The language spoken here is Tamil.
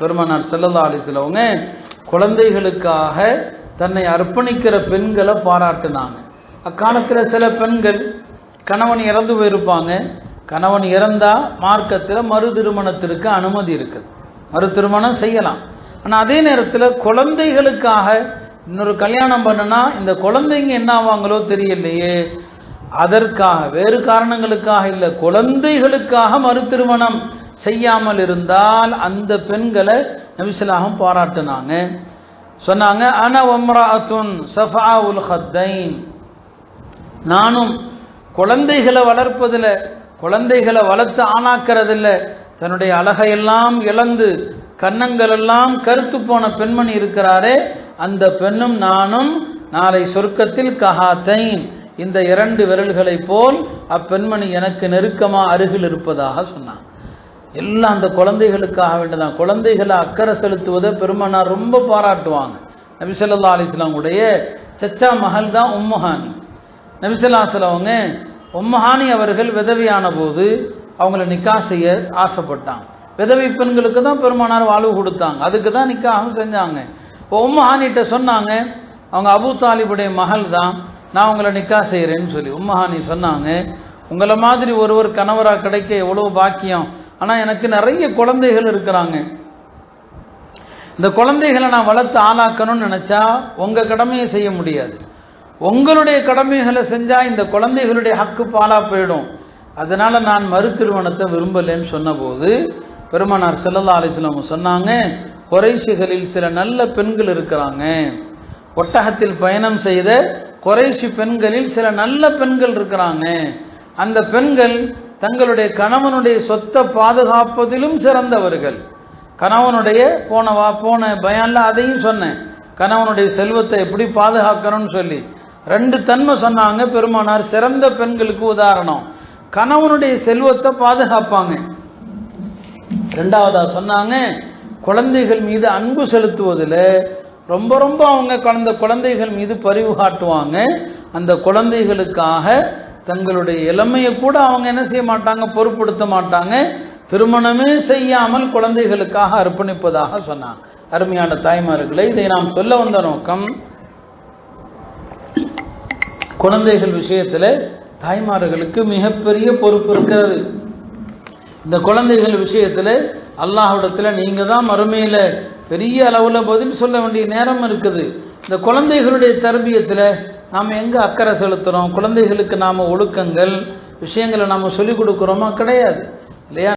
பெருமானார் செல்லல்லா அலிசிலவங்க குழந்தைகளுக்காக தன்னை அர்ப்பணிக்கிற பெண்களை பாராட்டினாங்க. அக்காலத்தில் சில பெண்கள் கணவன் இறந்து போயிருப்பாங்க. கணவன் இறந்தா மார்க்கத்தில் மறு திருமணத்திற்கு அனுமதி இருக்குது. மறு திருமணம் செய்யலாம். ஆனால் அதே நேரத்தில் குழந்தைகளுக்காக இன்னொரு கல்யாணம் பண்ணுனா இந்த குழந்தைங்க என்ன ஆவாங்களோ தெரியலையே. அதற்காக வேறு காரணங்களுக்காக இல்லை குழந்தைகளுக்காக மறு திருமணம் செய்யாமல் இருந்தால் அந்த பெண்களை நபிசலாகம் பாராட்டுனாங்க. சொன்னாங்க அன ஒம்ராத்துன் சஃபா உல் ஹத்தைன். நானும் குழந்தைகளை வளர்ப்பதில் குழந்தைகளை வளர்த்து ஆணாக்கிறதில்ல தன்னுடைய அழகையெல்லாம் இழந்து கன்னங்களெல்லாம் கருத்து போன பெண்மணி இருக்கிறாரே அந்த பெண்ணும் நானும் நாளை சொர்க்கத்தில் கஹாத்தைன். இந்த இரண்டு விரல்களைப் போல் அப்பெண்மணி எனக்கு நெருக்கமாக அருகில் இருப்பதாக சொன்னான். எல்லாம் அந்த குழந்தைகளுக்காக வேண்டியதான் குழந்தைகளை அக்கறை செலுத்துவதை பெருமானார் ரொம்ப பாராட்டுவாங்க. நபிசல்லா அலிஸ்லாமுடைய சச்சா மகள் தான் உம்மஹானி நபிசல்லாசலவங்க உம்மஹானி அவர்கள் விதவியான போது அவங்கள நிக்கா செய்ய ஆசைப்பட்டாங்க. விதவி பெண்களுக்கு தான் பெருமானார் வாழ்வு கொடுத்தாங்க. அதுக்கு தான் நிக்காகவும் செஞ்சாங்க. இப்போ உம்மஹானிகிட்ட சொன்னாங்க அவங்க அபு தாலிபுடைய மகள் தான் நான் உங்களை நிக்கா செய்கிறேன்னு சொல்லி. உம்மஹானி சொன்னாங்க உங்களை மாதிரி ஒருவர் கணவராக கிடைக்க எவ்வளோ பாக்கியம்? ஆனால் எனக்கு நிறைய குழந்தைகள் இருக்கிறாங்க. இந்த குழந்தைகளை நான் வளர்த்து ஆளாக்கணும்னு நினச்சா உங்கள் கடமையை செய்ய முடியாது. உங்களுடைய கடமைகளை செஞ்சால் இந்த குழந்தைகளுடைய ஹக்கு பாலாக போயிடும். அதனால் நான் மறு திருமணத்தை விரும்பலைன்னு சொன்னபோது பெருமானார் செல்லல்லா அலிஸ்லாம் சொன்னாங்க குறைசிகளில் சில நல்ல பெண்கள் இருக்கிறாங்க. ஒட்டகத்தில் பயணம் செய்த குறைசி பெண்களில் சில நல்ல பெண்கள் இருக்கிறாங்க. அந்த பெண்கள் தங்களுடைய கணவனுடைய சொத்தை பாதுகாப்பதிலும் சிறந்தவர்கள். கணவனுடைய போன வா போன பயன்ல அதையும் சொன்னேன். கணவனுடைய செல்வத்தை எப்படி பாதுகாக்கணும்னு சொல்லி. ரெண்டு தன்மை சொன்னாங்க பெருமானார் சிறந்த பெண்களுக்கு உதாரணம். கணவனுடைய செல்வத்தை பாதுகாப்பாங்க. ரெண்டாவதா சொன்னாங்க குழந்தைகள் மீது அன்பு செலுத்துவதில் ரொம்ப ரொம்ப அவங்க குழந்த குழந்தைகள் மீது பரிவு காட்டுவாங்க. அந்த குழந்தைகளுக்காக தங்களுடைய இளமையை கூட அவங்க என்ன செய்ய மாட்டாங்க பொருட்படுத்த மாட்டாங்க. திருமணமே செய்யாமல் குழந்தைகளுக்காக அர்ப்பணிப்பதாக சொன்னாங்க. அருமையான தாய்மார்களை இதை நாம் சொல்ல வந்த நோக்கம் குழந்தைகள் விஷயத்தில் தாய்மார்களுக்கு மிகப்பெரிய பொறுப்பு இருக்கிறது. இந்த குழந்தைகள் விஷயத்தில் அல்லாஹிடத்தில் நீங்கள் தான் மறுமையில் பெரிய அளவில் பதில் சொல்ல வேண்டிய நேரம் இருக்குது. இந்த குழந்தைகளுடைய தர்பியத்தில் நாம் எங்கே அக்கறை செலுத்துகிறோம் குழந்தைகளுக்கு நாம் ஒழுக்கங்கள் விஷயங்களை நாம் சொல்லிக் கொடுக்குறோமா? கிடையாது. இல்லையா?